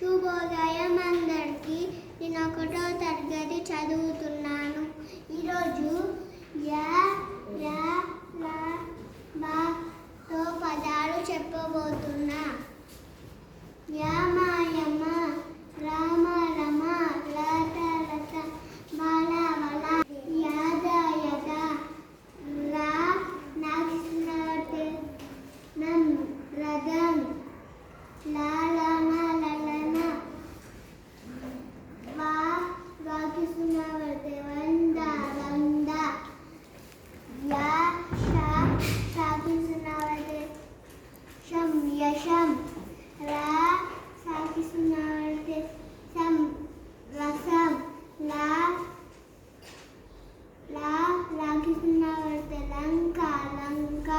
Şu bozaya mendil. యశం రా సాగిస్తున్నాడు సం రసం లా లా లాగిస్తున్నాడు లంక లంక